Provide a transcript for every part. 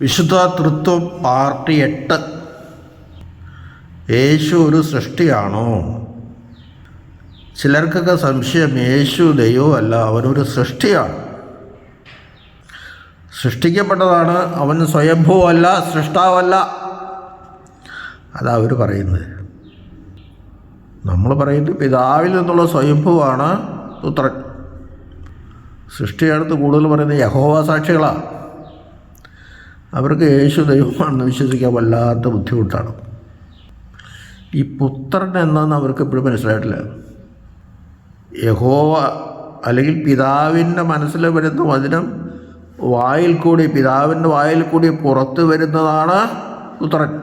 വിശുദ്ധ തൃത്വം പാർട്ടി എട്ട്. യേശു ഒരു സൃഷ്ടിയാണോ? ചിലർക്കൊക്കെ സംശയം യേശു അല്ല അവനൊരു സൃഷ്ടിയാണ്. സൃഷ്ടിക്കപ്പെട്ടതാണ് അവൻ സ്വയംഭൂവല്ല സൃഷ്ടാവല്ല. അതാ അവർ പറയുന്നത്. നമ്മൾ പറയുന്നത് പിതാവിൽ നിന്നുള്ള സ്വയംഭൂവാണ് പുത്രൻ. സൃഷ്ടിയെടുത്ത് കൂടുതൽ പറയുന്നത് യഹോവ സാക്ഷികളാണ് അവർക്ക് യേശു ദൈവമാണെന്ന് വിശ്വസിക്കാൻ വല്ലാത്ത ബുദ്ധിമുട്ടാണ്. ഈ പുത്രൻ എന്നാന്ന് അവർക്ക് ഇപ്പോഴും മനസ്സിലായിട്ടില്ല. യഹോവ അല്ലെങ്കിൽ പിതാവിന്റെ മനസ്സിൽ വരുന്ന വചനം വായിൽ കൂടി പിതാവിന്റെ വായിൽ കൂടി പുറത്ത് വരുന്നതാണ് പുത്രൻ.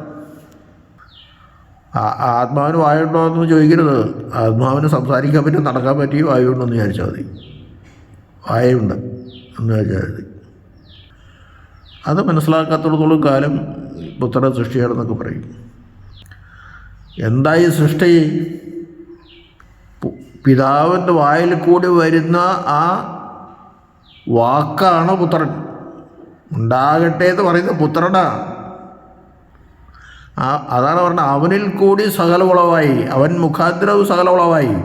ആത്മാവിന് വായുണ്ടോ എന്ന് ചോദിക്കരുത്. ആത്മാവിന് സംസാരിക്കാൻ പറ്റും നടക്കാൻ പറ്റി വായുണ്ടെന്ന് വിചാരിച്ചാൽ മതി. വായുണ്ട് എന്ന് വിചാരിച്ചാൽ മതി. അത് മനസ്സിലാക്കാത്തിടത്തോളം കാലം പുത്ര സൃഷ്ടിയാണെന്നൊക്കെ പറയും. എന്തായി സൃഷ്ടി? പിതാവിന്റെ വായിൽ കൂടി വരുന്ന ആ വാക്കാണ് പുത്രൻ. ഉണ്ടാകട്ടെ എന്ന് പറയുന്നത് പുത്രനാണ് ആ അതാണ് പറഞ്ഞത് അവനിൽ കൂടി സകല ഉളവായി. അവൻ മുഖാന്തരവും സകല ഉളവായി.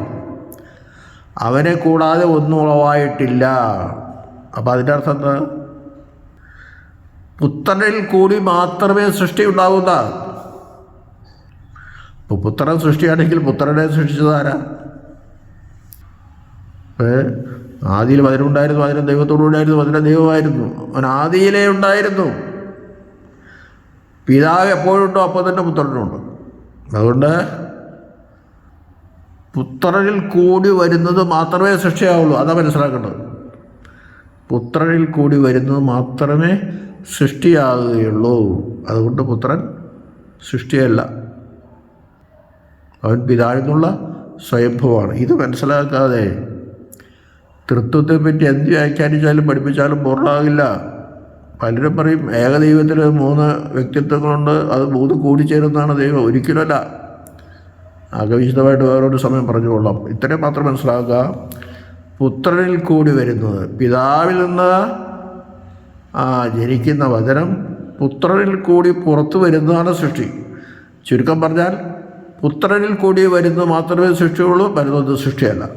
അവനെ കൂടാതെ ഒന്നും ഉളവായിട്ടില്ല. അപ്പം അതിന്റെ അർത്ഥം എന്താ? പുത്രനിൽ കൂടി മാത്രമേ സൃഷ്ടി ഉണ്ടാകുന്ന ഇപ്പോൾ പുത്രൻ സൃഷ്ടിയാണെങ്കിൽ പുത്രനെ സൃഷ്ടിച്ചതാരാ ആദിയിൽ മധുരമുണ്ടായിരുന്നു വചനം ദൈവത്തോടുണ്ടായിരുന്നു വചനം ദൈവമായിരുന്നു. അവൻ ആദിയിലേ ഉണ്ടായിരുന്നു. പിതാവ് എപ്പോഴുണ്ടോ അപ്പോൾ തന്നെ പുത്രനുണ്ട് അതുകൊണ്ട് പുത്രനിൽ കൂടി വരുന്നത് മാത്രമേ സൃഷ്ടിയാവുള്ളൂ. അതാ മനസ്സിലാക്കേണ്ടത്. പുത്രനിൽ കൂടി വരുന്നത് മാത്രമേ സൃഷ്ടിയാകുകയുള്ളൂ. അതുകൊണ്ട് പുത്രൻ സൃഷ്ടിയല്ല. അവൻ പിതാവിനുള്ള സ്വയംഭവമാണ് ഇത് മനസ്സിലാക്കാതെ തൃത്വത്തെ പറ്റി എന്ത് വ്യാഖ്യാനിച്ചാലും പഠിപ്പിച്ചാലും പൂർണമാകില്ല പലരും പറയും ഏകദൈവത്തിൽ മൂന്ന് വ്യക്തിത്വങ്ങളുണ്ട് അത് മൂന്ന് കൂടിച്ചേരുന്നതാണ് ദൈവം. ഒരിക്കലുമല്ല. ആകവിശദമായിട്ട് വേറൊരു സമയം പറഞ്ഞുകൊള്ളാം. ഇത്രയും മാത്രം മനസ്സിലാക്കുക. പുത്രനിൽ കൂടി വരുന്നത് പിതാവിൽ നിന്ന് ആ ജനിക്കുന്ന വചനം പുത്രനിൽ കൂടി പുറത്തു വരുന്നതാണ് സൃഷ്ടി. ചുരുക്കം പറഞ്ഞാൽ പുത്രനിൽ കൂടി വരുന്നത് മാത്രമേ സൃഷ്ടിയുള്ളൂ വരുന്നത് സൃഷ്ടിയല്ല.